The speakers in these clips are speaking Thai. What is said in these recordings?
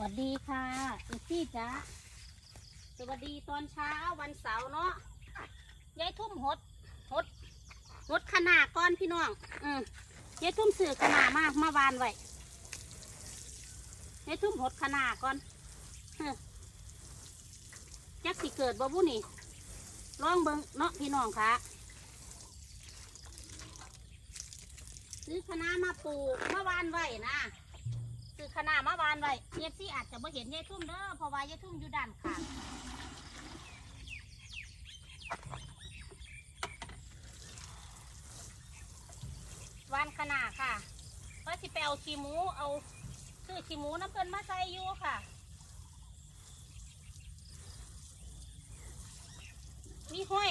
วัสดีค่ะเอซี่จ้าสวัสดีตอนเช้าวันเสาร์เนาะยายทุ่มหดหดหดขนาดก้อนพี่น้อง อืมยายทุ่มสื่อขนาดมากมาวานไว้ยายทุ่มหดขนาดก่อนจักสิเกิดบ่บุนี่ลองเบิงเนาะพี่น้องค่ะซื้อคณะมาปลูกมาวานไว้นะ คือขนามาวานไว้เอฟซีอาจจะไม่เห็นยายทุ่มเด้อเพราะว่ายายทุ่มอยู่ด้านข้างวานขนาค่ะว่าสิไปเอาขี้หมูเอาซื้อขี้หมูน้ำเพิ่นมาใส่อยู่ค่ะ มีห้อย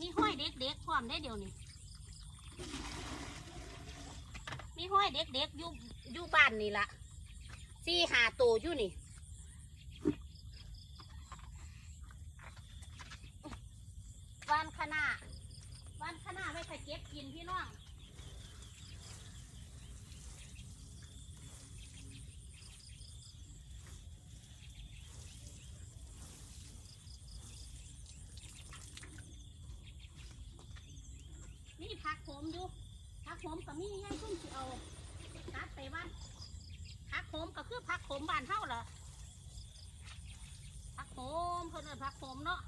มีห้อยเด็กๆพร้อมได้เดี๋ยวนี้มีห้อยเด็กๆอยู่ อยู่บ้านนี่ละสี่หาตัวอยู่นี่วานขนาวานขนาไว้ถ้าเก็บกินพี่น้องนี่ผักผมอยู่ผักผมก็มีให้ทุ่มสิเอา ตัดไปบ้านผักผมก็คือผักผมบ้านเท่าเหรอผักผมเพิ่นเอิ้นผักผมเนาะ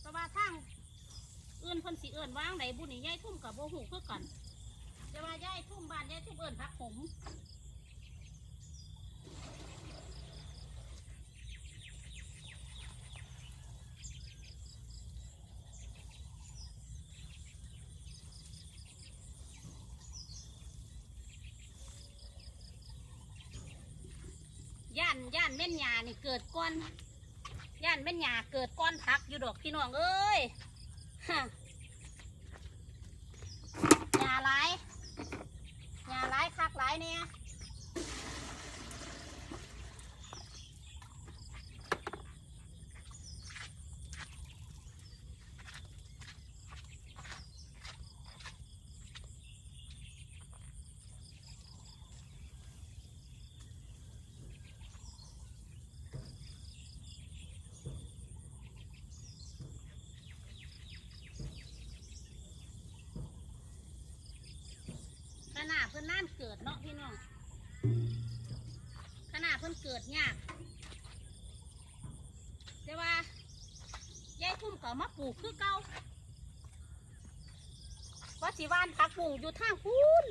แต่ว่าทางเอื่นเพิ่นสีเอื่นว่างไหนบุญนี่ยายทุ่มกับโบหูเพื่อกันแต่ว่ายายทุ่มบ้านยายทุ่มเอื่นผักผม ย่านย่านแม่นยานี่เกิดก้อนย่านแม่นยาเกิดก้อนพักอยู่ดอกพี่น้องเอ้ยฮะยาหลายาหลคักหลเนี่ยข นาดเพิ่นน่านเกิดเนาะพี่น้อง ขนาดเพิ่นเกิดยากแต่ว่ายายทุ่มก็มาปลูกคือเก่าว่าสิหวานพักบุ้งอยู่ทางพูน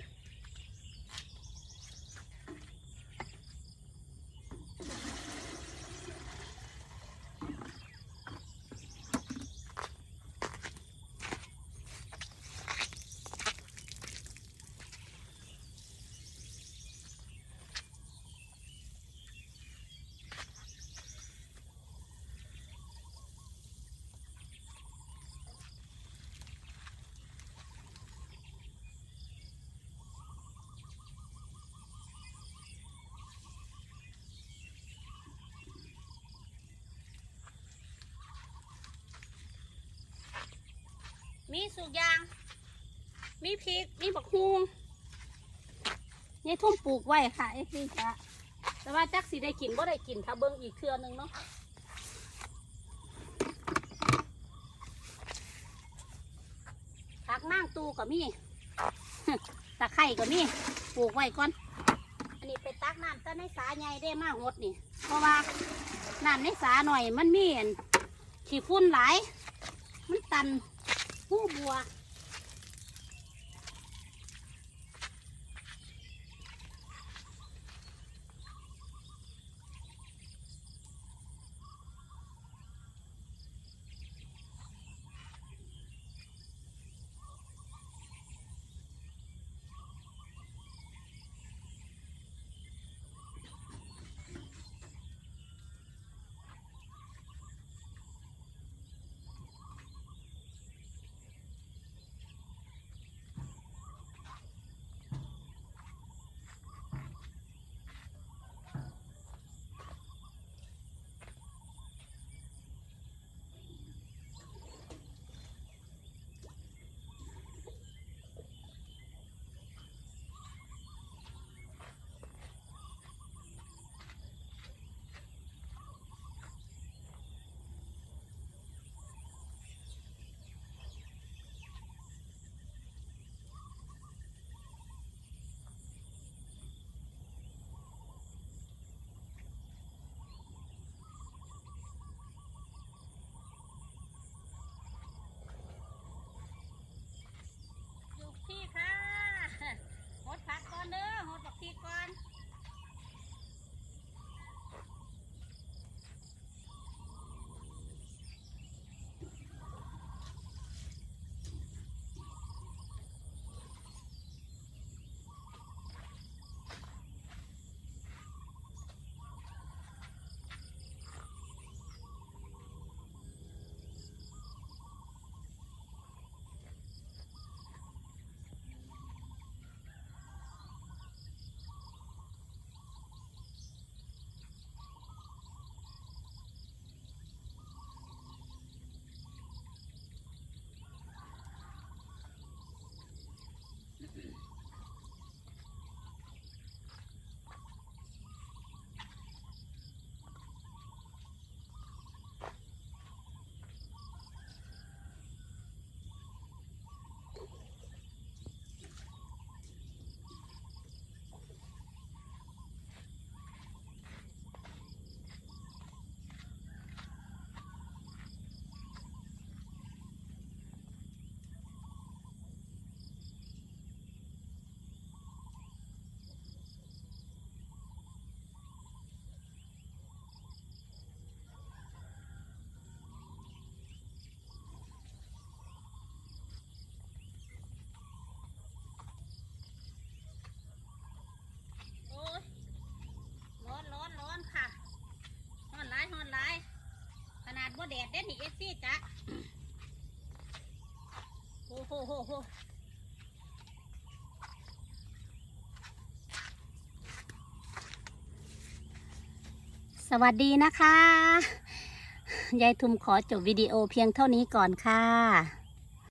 ทุกอยาง มีพริก มีบักฮุงยายทุ่มปลูกไว้ค่ะไอ้พี่จ้ะแต่ว่าจักสิได้กินบ่ได้กินถ้าเบิ่งอีกเทื่อหนึงเนาะผักนางตูก็มีตะไคร่ก็มีปลูกไว้ก่อน อันนี้ไปตักน้ำแต่ในสาใหญ่ได้มากหดนี่ เพราะว่าน้ำในสาหน่อยมันมีขี้ฝุ่นหลาย มันตัน ผู้บั เอฟซี่จ้ะโอ้โหโหโหสวัสดีนะคะ ยายทุมขอจบวิดีโอเพียงเท่านี้ก่อนค่ะ